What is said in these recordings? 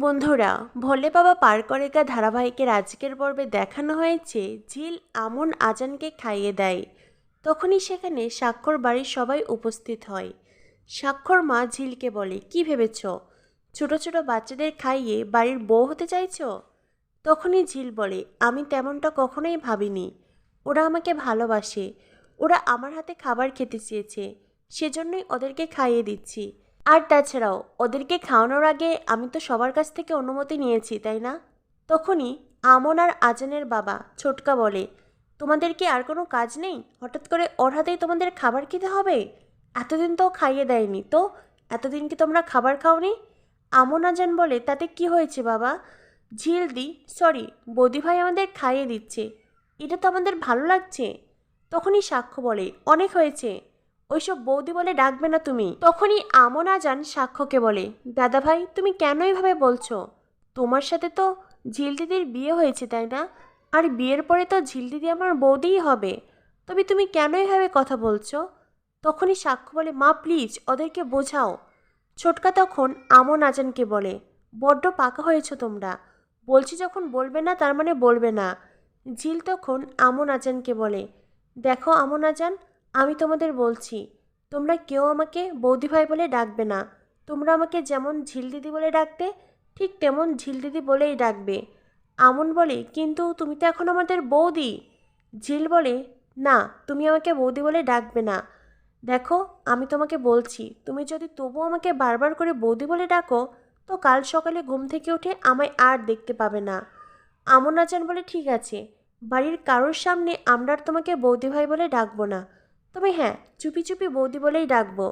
বন্ধুরা, ভোলে বাবা পার করেগা ধারাবাহিকের আজকের পর্বে দেখানো হয়েছে, ঝিল আমন আজানকে খাইয়ে দেয়। তখনই সেখানে স্বাক্ষর বাড়ির সবাই উপস্থিত হয়। স্বাক্ষর মা ঝিলকে বলে, কি ভেবেছ? ছোট ছোট বাচ্চাদের খাইয়ে বাড়ির বউ হতে চাইছ? তখনই ঝিল বলে, আমি তেমনটা কখনোই ভাবিনি। ওরা আমাকে ভালোবাসে। ওরা আমার হাতে খাবার খেতে চেয়েছে। সেজন্যই ওদেরকে খাইয়ে দিচ্ছি। আর তাছাড়াও, ওদেরকে খাওয়ানোর আগে আমি তো সবার কাছ থেকে অনুমতি নিয়েছি, তাই না? তখনই আমন আর আজানের বাবা ছোটকা বলে, তোমাদের কি আর কোনো কাজ নেই? হঠাৎ করে ওর হাতেই তোমাদের খাবার খেতে হবে? এতদিন তো খাইয়ে দেয়নি, তো? এতদিন কি তোমরা খাবার খাওনি? আমন আজান বলে, তাতে কি হয়েছে বাবা? ঝিল দি, সরি, বৌদি ভাই আমাদের খাইয়ে দিচ্ছে। এটা তো আমাদের ভালো লাগছে। তখনই সাক্ষ্য বলে, অনেক হয়েছে। ওইসব বৌদি বলে ডাকবে না তুমি। তখনই আমন আজান সাক্ষ্যকে বলে, দাদা ভাই, তুমি কেন এভাবে বলছো? তোমার সাথে তো ঝিল দিদির বিয়ে হয়েছে, তাই না? আর বিয়ের পরে তো ঝিল দিদি আমার বৌদিই হবে। তবে তুমি কেন এভাবে কথা বলছো? তখনই সাক্ষ্য বলে, মা প্লিজ ওদেরকে বোঝাও। ছোটকা তখন আমন আজানকে বলে, বড্ড পাকা হয়েছো তোমরা। বলছি যখন বলবে না, তার মানে বলবে না। ঝিল তখন আমন আজানকে বলে, দেখো আমন আজান আমি তোমাদের বলছি, তোমরা কেউ আমাকে বৌদি ভাই বলে ডাকবে না। তোমরা আমাকে যেমন ঝিল দিদি বলে ডাকতে, ঠিক তেমন ঝিল দিদি বলেই ডাকবে। আমন বলে, কিন্তু তুমি তো এখন আমাদের বৌদি? ঝিল বলে, না, তুমি আমাকে বৌদি বলে ডাকবে না। দেখো, আমি তোমাকে বলছি, তুমি যদি তবু আমাকে বারবার করে বৌদি বলে ডাকো, তো কাল সকালে ঘুম থেকে উঠে আমায় আর দেখতে পাবে না। আমন আচান বলে, ঠিক আছে, বাড়ির কারোর সামনে আমরা আর তোমাকে বৌদি ভাই বলে ডাকবো না। তবে হ্যাঁ চুপি চুপি বৌদি বলেই ডাকবো।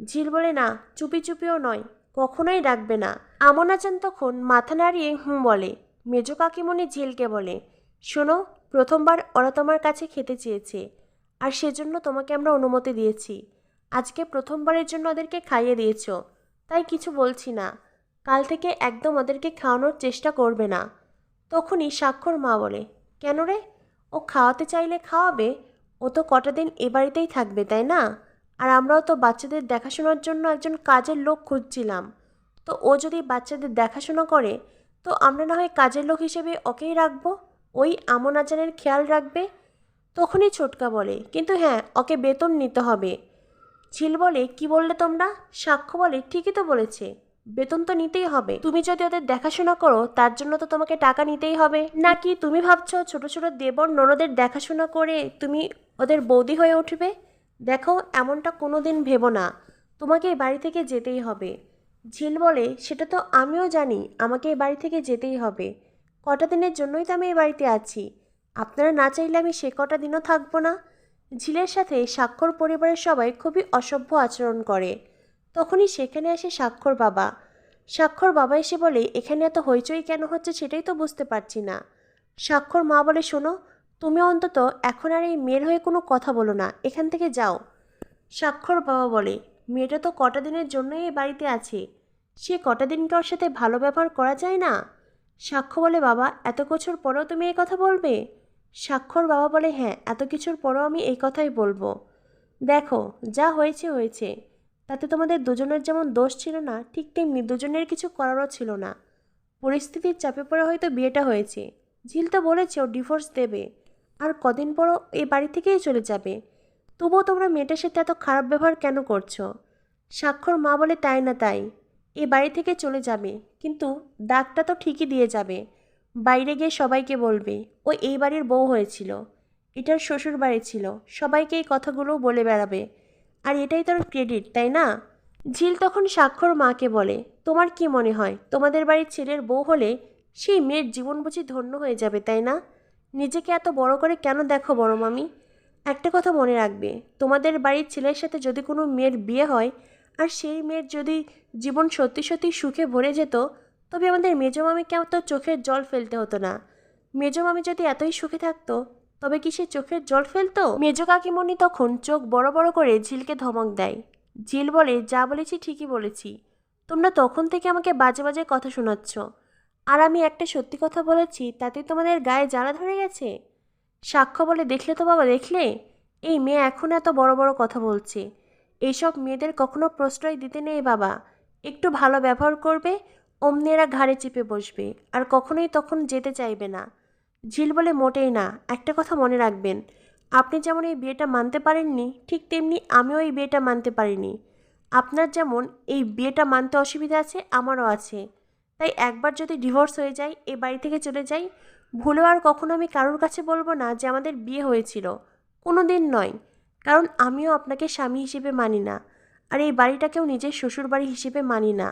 ঝিল বলে, না, চুপি চুপিও নয়, কখনোই ডাকবে না। আমন আচান তখন মাথা নাড়িয়ে হুম বলে, মেজ কাকিমণি ঝিলকে বলে, শোনো, প্রথমবার ওরা তোমার কাছে খেতে চেয়েছে, আর সেজন্য তোমাকে আমরা অনুমতি দিয়েছি। আজকে প্রথমবারের জন্য ওদেরকে খাইয়ে দিয়েছ, তাই কিছু বলছি না। কাল থেকে একদম ওদেরকে খাওয়ানোর চেষ্টা করবে না। তখনই স্বাক্ষর মা বলে, কেন রে? ও খাওয়াতে চাইলে খাওয়াবে ও তো কটা দিন এ বাড়িতেই থাকবে, তাই না? আর আমরাও তো বাচ্চাদের দেখাশোনার জন্য একজন কাজের লোক খুঁজছিলাম। তো ও যদি বাচ্চাদের দেখাশোনা করে, তো আমরা না হয় কাজের লোক হিসেবে ওকেই রাখব? ওই আমন আচারের খেয়াল রাখবে? তখনই ছোটকা বলে, কিন্তু হ্যাঁ ওকে বেতন নিতে হবে। ঝিল বলে, কি বললে তোমরা? সাক্ষ্য বলে, ঠিকই তো বলেছে। বেতন তো নিতেই হবে। তুমি যদি ওদের দেখাশোনা করো, তার জন্য তো তোমাকে টাকা নিতেই হবে। নাকি তুমি ভাবছ ছোট ছোট দেবর ননদের দেখাশোনা করে তুমি ওদের বৌদি হয়ে উঠবে? দেখো, এমনটা কোনো দিন ভেবো না। তোমাকে এই বাড়ি থেকে যেতেই হবে। ঝিল বলে, সেটা তো আমিও জানি, আমাকে এই বাড়ি থেকে যেতেই হবে। কটা দিনের জন্যই তো আমি এই বাড়িতে আছি। আপনারা না চাইলে আমি সে কটা দিনও থাকব না? ঝিলের সাথে স্বাক্ষর পরিবারের সবাই খুবই অসভ্য আচরণ করে। তখনই সেখানে আসে স্বাক্ষর বাবা। স্বাক্ষর বাবা এসে বলে, এখানে এত হইচই কেন হচ্ছে সেটাই তো বুঝতে পারছি না। স্বাক্ষর মা বলে, শোনো, তুমি অন্তত এখন আর এই মেয়ের হয়ে কোনো কথা বলো না, এখান থেকে যাও। স্বাক্ষর বাবা বলে, মেয়েটা তো কটা দিনের জন্যই এই বাড়িতে আছে। সে কটা দিনকে ওর সাথে ভালো ব্যবহার করা যায় না? সাক্ষ্য বলে, বাবা, এত কিছুর পরেও তুমি এই কথা বলবে? স্বাক্ষর বাবা বলে হ্যাঁ এত কিছুর পরেও আমি এই কথাই বলব। দেখো, যা হয়েছে হয়েছে। তাতে তোমাদের দুজনের যেমন দোষ ছিল না, ঠিক তেমনি দুজনের কিছু করারও ছিল না। পরিস্থিতির চাপে পড়ে হয়তো বিয়েটা হয়েছে। ঝিল তো বলেছে ও ডিভোর্স দেবে। আর কদিন পরও এই বাড়ি থেকেই চলে যাবে। তবুও তোমরা মেয়েটার সাথে এত খারাপ ব্যবহার কেন করছ? স্বাক্ষর মা বলে তাই না তাই। এ বাড়ি থেকে চলে যাবে। কিন্তু ডাকটা তো ঠিকই দিয়ে যাবে। বাইরে গিয়ে সবাইকে বলবে ও এই বাড়ির বউ হয়েছিল। এটার শ্বশুর বাড়ি ছিল। সবাইকে এই কথাগুলো বলে বেড়াবে। আর এটাই তোর ক্রেডিট তাই না? ঝিল তখন স্বাক্ষর মাকে বলে, তোমার কি মনে হয়? তোমাদের বাড়ির ছেলের বউ হলে সেই মেয়ের জীবন বুঝি ধন্য হয়ে যাবে, তাই না? নিজেকে এত বড় করে কেন দেখো বড় মামি? একটা কথা মনে রাখবে, তোমাদের বাড়ির ছেলের সাথে যদি কোনো মেয়ের বিয়ে হয় আর সেই মেয়ের যদি জীবন সত্যি সত্যি সুখে ভরে যেত, তবে আমাদের মেজো মামিকে তো চোখের জল ফেলতে হতো না। মেজো মামি যদি এতই সুখে থাকতো তবে কি সে চোখের জল ফেলতো? মেজ কাকিমণি তখন চোখ বড় বড় করে ঝিলকে ধমক দেয়। ঝিল বলে, যা বলেছি ঠিকই বলেছি। তোমরা তখন থেকে আমাকে বাজে বাজে কথা শোনাচ্ছ। আর আমি একটা সত্যি কথা বলেছি তাতে তোমাদের গায়ে জ্বালা ধরে গেছে? সাক্ষ্য বলে, দেখলে তো বাবা, দেখলে? এই মেয়ে এখন এত বড় বড় কথা বলছে। এইসব মেয়েদের কখনো প্রশ্রয় দিতে নেই বাবা। একটু ভালো ব্যবহার করবে, অমনি এরা ঘাড়ে চেপে বসবে, আর কখনোই তখন যেতে চাইবে না। ঝিল বলে মোটেই না, একটা কথা মনে রাখবেন। আপনি যেমন এই বিয়েটা মানতে পারেননি, ঠিক তেমনি আমিও এই বিয়েটা মানতে পারিনি। আপনার যেমন এই বিয়েটা মানতে অসুবিধা আছে, আমারও আছে। তাই একবার যদি ডিভোর্স হয়ে যায়, এ বাড়ি থেকে চলে যাই, ভুলেও আর কখনো আমি কারোর কাছে বলব না যে আমাদের বিয়ে হয়েছিল। কোনো দিন নয়, কারণ আমিও আপনাকে স্বামী হিসেবে মানি না, আর এই বাড়িটাকেও নিজের শ্বশুর বাড়ি হিসেবে মানি না।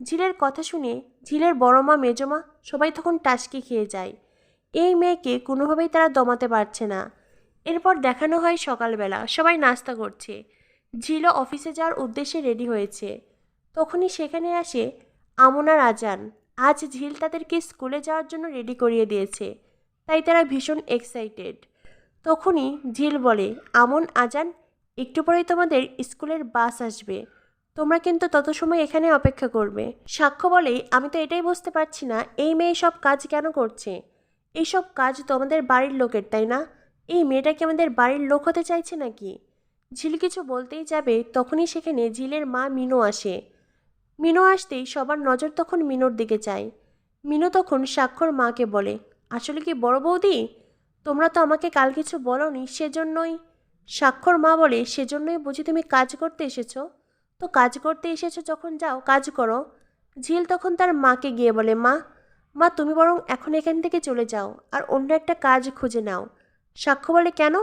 ঝিলের কথা শুনে ঝিলের বড় মা মেজমা সবাই তখন টাসকি খেয়ে যায়। এই মেয়েকে কোনোভাবেই তারা দমাতে পারছে না। এরপর দেখানো হয় সকালবেলা সবাই নাস্তা করছে। ঝিলও অফিসে যাওয়ার উদ্দেশ্যে রেডি হয়েছে। তখনই সেখানে আসে আমনার আজান আজ ঝিল তাদেরকে স্কুলে যাওয়ার জন্য রেডি করিয়ে দিয়েছে। তাই তারা ভীষণ এক্সাইটেড তখনই ঝিল বলে, আমন, আজান, একটু পরেই তোমাদের স্কুলের বাস আসবে। তোমরা কিন্তু তত সময় এখানে অপেক্ষা করবে। সাক্ষ্য বলে, আমি তো এটাই বুঝতে পারছি না, এই মেয়ে সব কাজ কেন করছে? এইসব কাজ তো আমাদের বাড়ির লোকের, তাই না? এই মেয়েটা কি আমাদের বাড়ির লোক হতে চাইছে নাকি? ঝিল কিছু বলতেই যাবে, তখনই সেখানে ঝিলের মা মিনু আসে। মিনু আসতেই সবার নজর তখন মিনুর দিকে চায়। মিনু তখন স্বাক্ষর মাকে বলে, আসলে কি বড় বৌদি? তোমরা তো আমাকে কাল কিছু বলনি, সেজন্যই? স্বাক্ষর মা বলে, সেজন্যই বুঝি তুমি কাজ করতে এসেছ। তো কাজ করতে এসেছ যখন যাও, কাজ করো। ঝিল তখন তার মাকে গিয়ে বলে, মা মা, তুমি বরং এখন এখান থেকে চলে যাও আর অন্য একটা কাজ খুঁজে নাও। সাক্ষ্য বলে, কেন?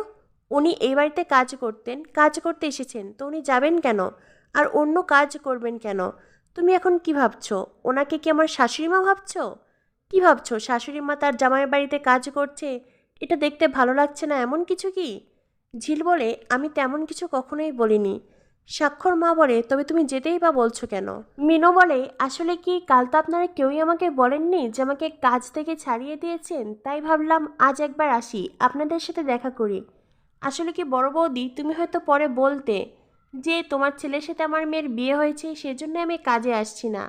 উনি এই বাড়িতে কাজ করতেন, কাজ করতে এসেছেন, তো উনি যাবেন কেন? আর অন্য কাজ করবেন কেন? তুমি এখন কি ভাবছ? ওনাকে কি আমার শাশুড়ি মা ভাবছ? কি ভাবছ? শাশুড়ি মা তার জামাইয়ের বাড়িতে কাজ করছে? এটা দেখতে ভালো লাগছে না এমন কিছু কি? ঝিল বলে, আমি তেমন কিছু কখনোই বলিনি। স্বাক্ষর মা বলে, তবে তুমি যেতেই বা বলছো কেন? মিনো বলে, আসলে কি কাল তো আপনারা কেউই আমাকে বলেননি যে আমাকে কাজ থেকে ছাড়িয়ে দিয়েছেন? তাই ভাবলাম আজ একবার আসি, আপনাদের সাথে দেখা করি। আসলে কি বড় বৌদি, তুমি হয়তো পরে বলতে যে তোমার ছেলের সাথে আমার মেয়ের বিয়ে হয়েছে, সেজন্য আমি কাজে আসছি না।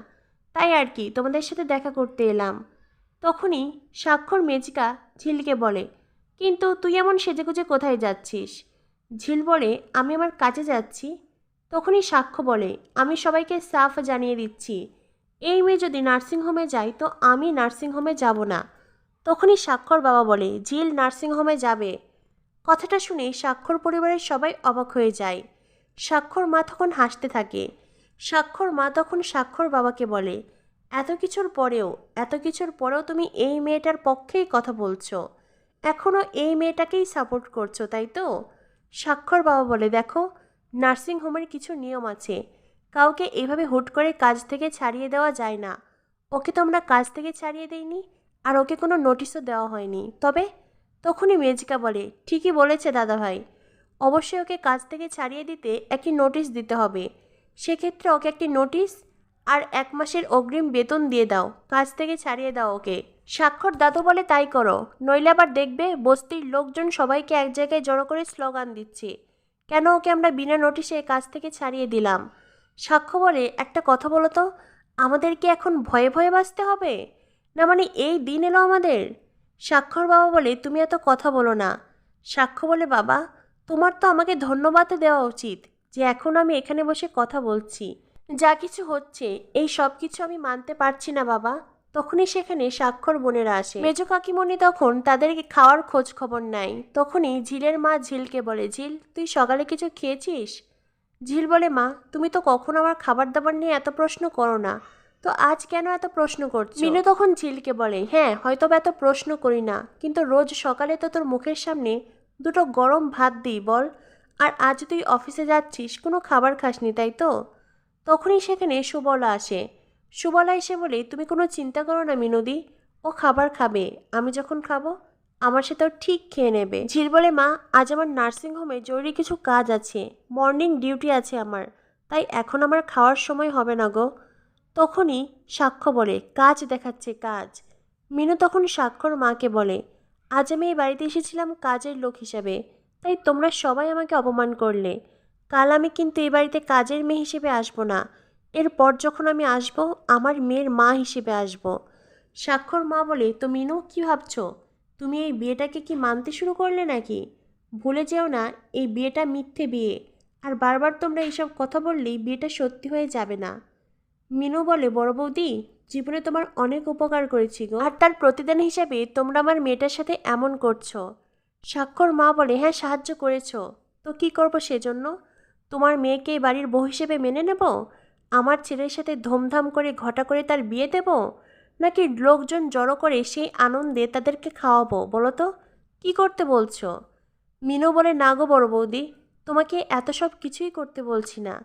তাই আর কি, তোমাদের সাথে দেখা করতে এলাম। তখনই স্বাক্ষর মেজিকা ঝিলকে বলে, কিন্তু তুই এমন সেজেগুজে কোথায় যাচ্ছিস? ঝিল বলে, আমি আমার কাজে যাচ্ছি তখনই সাক্ষ্য বলে, আমি সবাইকে সাফ জানিয়ে দিচ্ছি। এই মেয়ে যদি নার্সিংহোমে যায় তো আমি নার্সিংহোমে যাব না। তখনই স্বাক্ষর বাবা বলে ঝিল নার্সিংহোমে যাবে। কথাটা শুনে স্বাক্ষর পরিবারের সবাই অবাক হয়ে যায়। স্বাক্ষর মা তখন হাসতে থাকে। স্বাক্ষর মা তখন স্বাক্ষর বাবাকে বলে, এত কিছুর পরেও, এত কিছুর পরেও তুমি এই মেয়েটার পক্ষেই কথা বলছো। এখনও এই মেয়েটাকেই সাপোর্ট করছ, তাই তো? স্বাক্ষর বাবা বলে, দেখো নার্সিং হোমের কিছু নিয়ম আছে। কাউকে এইভাবে হুট করে কাজ থেকে ছাড়িয়ে দেওয়া যায় না। ওকে তো আমরা কাজ থেকে ছাড়িয়ে দেইনি, আর ওকে কোনো নোটিশও দেওয়া হয়নি। তবে তখনই মেজিকা বলে, ঠিকই বলেছে দাদাভাই। অবশ্যই ওকে কাজ থেকে ছাড়িয়ে দিতে একটি নোটিশ দিতে হবে। সেক্ষেত্রে ওকে একটি নোটিশ আর এক মাসের অগ্রিম বেতন দিয়ে দাও। কাজ থেকে ছাড়িয়ে দাও ওকে। স্বাক্ষর দাদু বলে তাই করো। নইলে আবার দেখবে বস্তির লোকজন সবাইকে এক জায়গায় জড়ো করে স্লোগান দিচ্ছে। কেন ওকে আমরা বিনা নোটিশে কাজ থেকে ছাড়িয়ে দিলাম? সাক্ষ্য বলে, একটা কথা বলো তো আমাদের কি এখন ভয়ে ভয়ে বাঁচতে হবে? না মানে এই দিন এলো আমাদের? স্বাক্ষর বাবা বলে, তুমি এত কথা বলো না। সাক্ষ্য বলে, বাবা, তোমার তো আমাকে ধন্যবাদ দেওয়া উচিত যে এখন আমি এখানে বসে কথা বলছি। যা কিছু হচ্ছে, এই সব কিছু আমি মানতে পারছি না, বাবা। তখনই সেখানে স্বাক্ষর বোনেরা আসে। মেজ কাকিমণি তখন তাদেরকে খাওয়ার খোঁজ খবর নাই তখনই ঝিলের মা ঝিলকে বলে, ঝিল, তুই সকালে কিছু খেয়েছিস? ঝিল বলে, মা, তুমি তো কখনো আমার খাবার দাবার নিয়ে এত প্রশ্ন করো না। তো আজ কেন এত প্রশ্ন করছ? মিনু তখন ঝিলকে বলে হ্যাঁ হয়তো এত প্রশ্ন করি না, কিন্তু রোজ সকালে তো তোর মুখের সামনে দুটো গরম ভাত দিই, বল। আর আজ তুই অফিসে যাচ্ছিস, কোনো খাবার খাসনি, তাই তো? তখনই সেখানে সুবলা আসে। সুবলা এসে বলে তুমি কোনো চিন্তা করো না মিনদি ও খাবার খাবে। আমি যখন খাব, আমার সাথেও ঠিক খেয়ে নেবে। ঝিল বলে, মা, আজ আমার নার্সিংহোমে জরুরি কিছু কাজ আছে। মর্নিং ডিউটি আছে আমার। তাই এখন আমার খাওয়ার সময় হবে না গো। তখনই সাক্ষ্য বলে, কাজ দেখাচ্ছে, কাজ। মিনু তখন সাক্ষর মাকে বলে, আজ আমি এই বাড়িতে এসেছিলাম কাজের লোক হিসাবে। তাই তোমরা সবাই আমাকে অপমান করলে। কাল আমি কিন্তু এই বাড়িতে কাজের মেয়ে হিসেবে আসব না। এরপর যখন আমি আসব, আমার মেয়ের মা হিসেবে আসব। স্বাক্ষর মা বলে, তো মিনু, কী ভাবছ? তুমি এই বিয়েটাকে কি মানতে শুরু করলে নাকি? ভুলে যেও না, এই বিয়েটা মিথ্যে বিয়ে। আর বারবার তোমরা এইসব কথা বললেই বিয়েটা সত্যি হয়ে যাবে না। মিনু বলে, বড় বৌদি, জীবনে তোমার অনেক উপকার করেছি গো। আর তার প্রতিদান হিসাবে তোমরা আমার মেয়েটার সাথে এমন করছ। স্বাক্ষর মা বলে হ্যাঁ সাহায্য করেছ। তো কি করব সেজন্য? তোমার মেয়েকে বাড়ির বউ হিসেবে মেনে নেব? আমার ছেলের সাথে ধুমধাম করে ঘটা করে তার বিয়ে দেব? নাকি লোকজন জড়ো করে সেই আনন্দে তাদেরকে খাওয়াবো, বলো তো? কি করতে বলছো? মিনু বলে, না গো বড় বৌদি, তোমাকে এত সব কিছুই করতে বলছি না।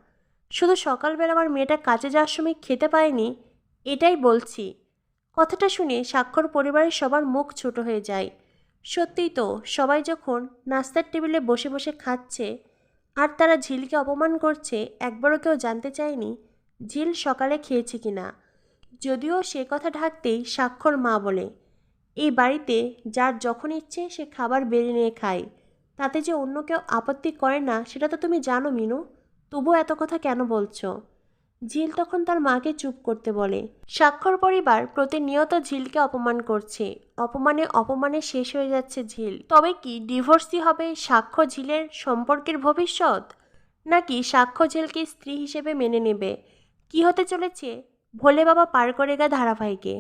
শুধু সকালবেলা আমার মেয়েটা কাজে যাওয়ার সময় খেতে পায়নি, এটাই বলছি। কথাটা শুনে স্বাক্ষর পরিবারের সবার মুখ ছোট হয়ে যায়। সত্যিই তো, সবাই যখন নাস্তার টেবিলে বসে বসে খাচ্ছে, আর তারা ঝিলকে অপমান করছে, একবারও কেউ জানতে চায়নি ঝিল সকালে খেয়েছে কিনা যদিও সে কথা ঢাকতেই স্বাক্ষর মা বলে, এই বাড়িতে যার যখন ইচ্ছে সে খাবার বেড়ে নিয়ে খায়। তাতে যে অন্য কেউ আপত্তি করে না, সেটা তো তুমি জানো মিনু। তবু এত কথা কেন বলছো? ঝিল তখন তার মাকে চুপ করতে বলে, স্বাক্ষর পরিবার প্রতিনিয়ত ঝিলকে অপমান করছে। অপমানে অপমানে শেষ হয়ে যাচ্ছে ঝিল। তবে কি ডিভোর্সই হবে সাক্ষ্য ঝিলের সম্পর্কের ভবিষ্যৎ? নাকি সাক্ষ্য ঝিলকে স্ত্রী হিসেবে মেনে নেবে? কি হতে চলেছে? ভোলে বাবা পার করে গা ধারাবাহিকে।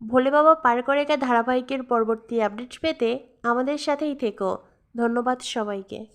ভোলে বাবা পার করে গা ধারাবাহিকের পরবর্তী আপডেট পেতে আমাদের সাথেই থেকো। ধন্যবাদ সবাইকে।